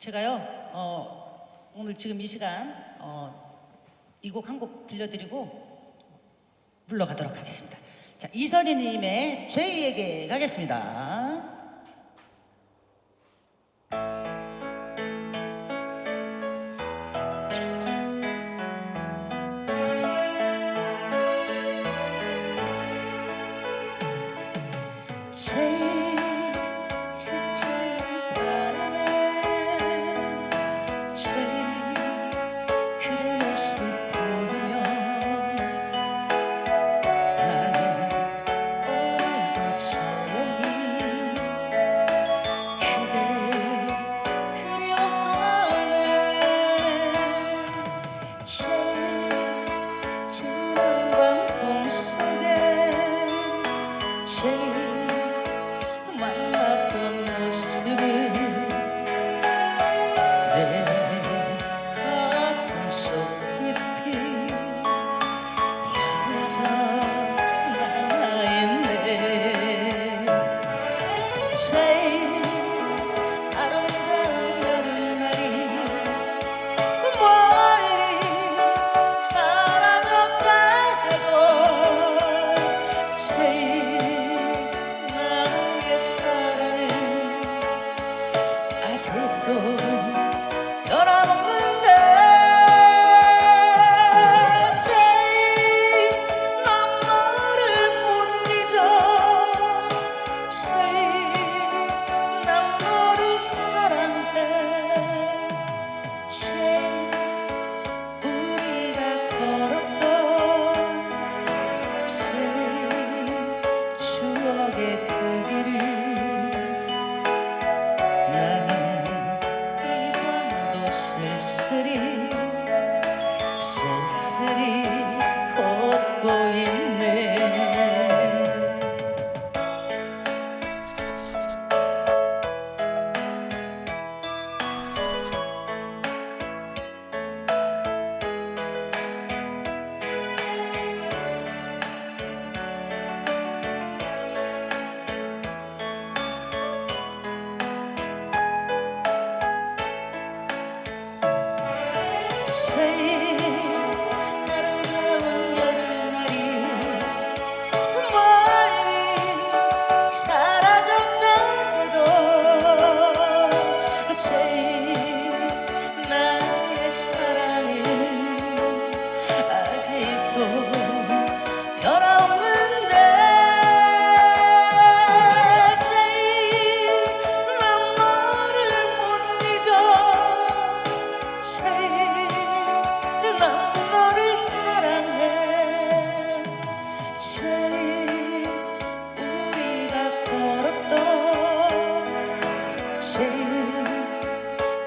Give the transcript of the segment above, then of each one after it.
제가요 어, 오늘 지금 이 시간 어, 이 곡 한 곡 들려드리고 불러가도록 하겠습니다. 자 이선희님의 제이에게 가겠습니다. change. change. 아직도 রে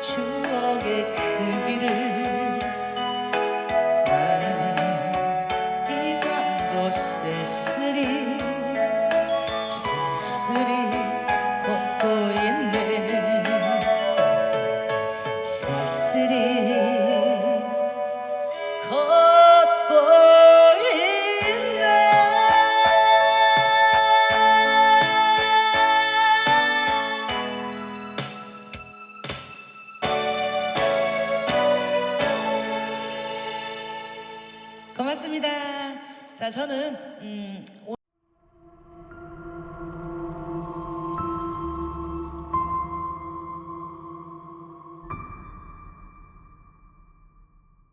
추억의 그 길을 나는 이 밤도 쓸쓸히 쓸쓸히 걷고 있네. 쓸쓸히 고맙습니다. 자, 저는 음.